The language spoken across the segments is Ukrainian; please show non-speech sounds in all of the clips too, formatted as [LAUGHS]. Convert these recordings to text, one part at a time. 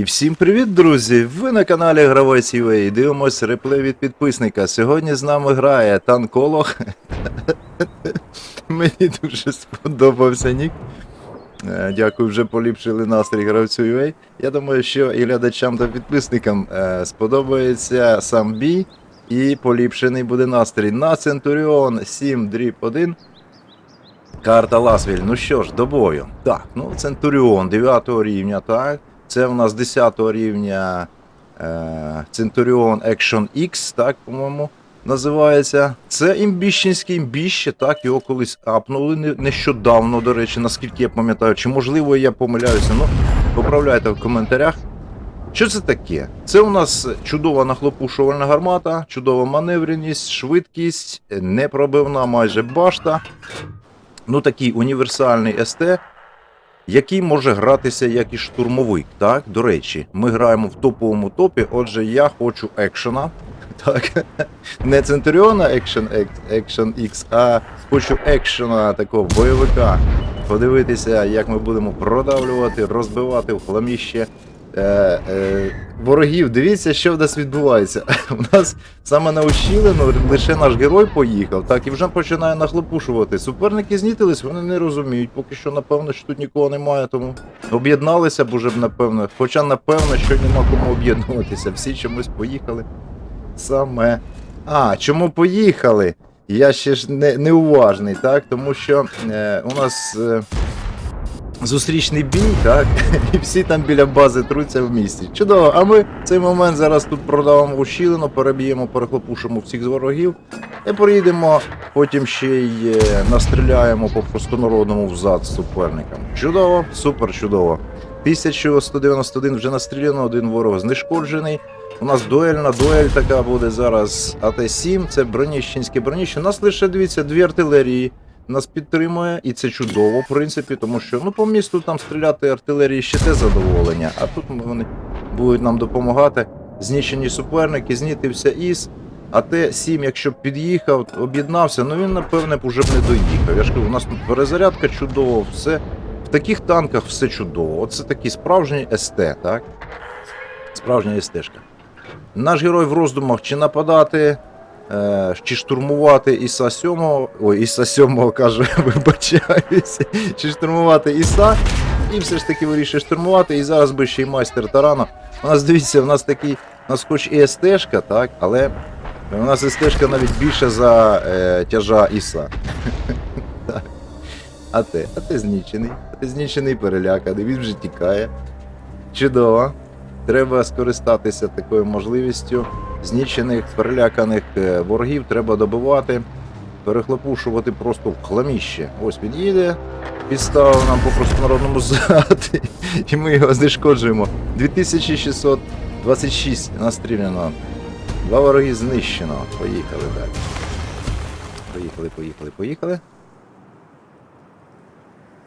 І всім привіт, друзі! Ви на каналі Гравець і дивимось реплей від підписника. Сьогодні з нами грає танколог. [LAUGHS] Мені дуже сподобався нік. Е, Дякую, вже поліпшили настрій гравцю UA. Я думаю, що і глядачам та підписникам е, сподобається сам бій і поліпшений буде настрій на Центуріон 7 дріб 1. Карта Ласвіль. Ну що ж, до бою. Так, ну Центуріон 9 рівня, так. Це у нас 10 рівня е, Centurion Action X, так, по-моєму, називається. Це імбіщенське імбіще, так, його колись апнули нещодавно, до речі, наскільки я пам'ятаю. Чи можливо я помиляюся, ну, поправляйте в коментарях. Що це таке? Це у нас чудова нахлопушувальна гармата, чудова маневреність, швидкість, непробивна майже башта. Ну, такий універсальний СТ, який може гратися як і штурмовик. Так, до речі, ми граємо в топовому топі. Отже, я хочу екшена. [LAUGHS] Так, не Центуріона Action, Action X, а хочу екшена такого бойовика. Подивитися, як ми будемо продавлювати, розбивати в хламіще е, е, ворогів. Дивіться, що в нас відбувається. [LAUGHS] У нас саме на ущілину лише наш герой поїхав, так і вже починає нахлопушувати. Суперники знітились, вони не розуміють. Поки що, напевно, що тут нікого немає, тому об'єдналися б уже напевно. Хоча, напевно, що нема кому об'єднуватися. Всі чомусь поїхали. Саме. А, чому поїхали? Я ще ж не, неуважний, так? Тому що е, у нас. Е, Зустрічний бій, так? [LAUGHS] І всі там біля бази труться в місті. Чудово, а ми в цей момент зараз тут продавимо ущілину, переб'ємо, перехлопушимо всіх з ворогів і поїдемо, потім ще й е, настріляємо по простонародному взад суперникам. Чудово, супер чудово. 1191 вже настріляно, один ворог знешкоджений. У нас дуельна дуель така буде зараз АТ-7, це броніщенське броніще. У нас лише дивіться дві артилерії нас підтримує, і це чудово, в принципі, тому що ну по місту там стріляти артилерії ще те задоволення, а тут вони будуть нам допомагати. Знищені суперники, знітився ІС. А Т-7, якщо б під'їхав, об'єднався, ну він напевне б уже б не доїхав. Я ж кажу, у нас тут перезарядка чудова, все. В таких танках все чудово. Оце такий справжній СТ, так? Справжня СТшка. Наш герой в роздумах чи нападати, чи штурмувати Іса 7, ой, Іса 7 каже, [LAUGHS] вибачаюся, чи штурмувати Іса, і все ж таки вирішує штурмувати, і зараз би ще й майстер Тарана. У нас дивіться, у нас такий, у нас хоч і СТшка, так, але у нас СТшка навіть більше за е, тяжа Іса. [LAUGHS] А ти, а ти знічений, а ти знічений переляканий, він вже тікає. Чудово. Треба скористатися такою можливістю. Знічених, переляканих е, ворогів треба добивати, перехлопушувати просто в хламіще. Ось він їде, підставив нам по простонародному зад, і ми його знешкоджуємо. 2626 настріляно. Два вороги знищено. Поїхали далі. Поїхали, поїхали, поїхали.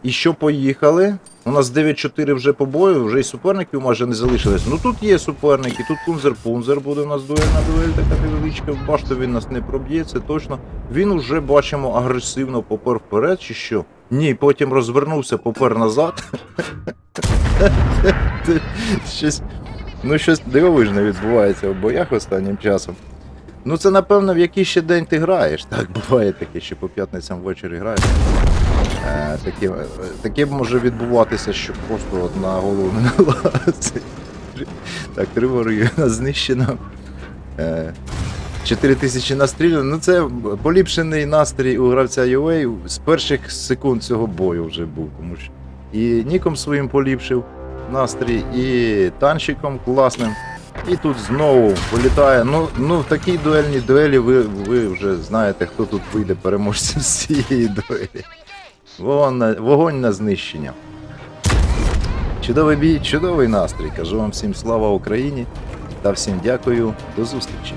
І що поїхали? У нас 9-4 вже по бою, вже і суперників майже не залишилось. Ну тут є суперники, тут Кунзер-Пунзер буде у нас дуельна дуель, така невеличка. В башту він нас не проб'є, це точно. Він уже бачимо агресивно попер вперед, чи що? Ні, потім розвернувся, попер назад. [LAUGHS] щось, ну, щось дивовижне відбувається в боях останнім часом. Ну це напевно в який ще день ти граєш. [LAUGHS] Так буває таке, що по п'ятницям ввечері граєш. Е, таке, е, таке може відбуватися, що просто на голову не налазить. Так, три вороги знищено. Е, 4 тисячі настріляно. Ну це поліпшений настрій у гравця UA з перших секунд цього бою вже був. Тому що і ніком своїм поліпшив настрій, і танчиком класним. І тут знову політає. Ну, ну в такій дуельній дуелі ви, ви вже знаєте, хто тут вийде переможцем з цієї дуелі. Вогонь на, вогонь на знищення. Чудовий бій, чудовий настрій. Кажу вам всім слава Україні та всім дякую. До зустрічі.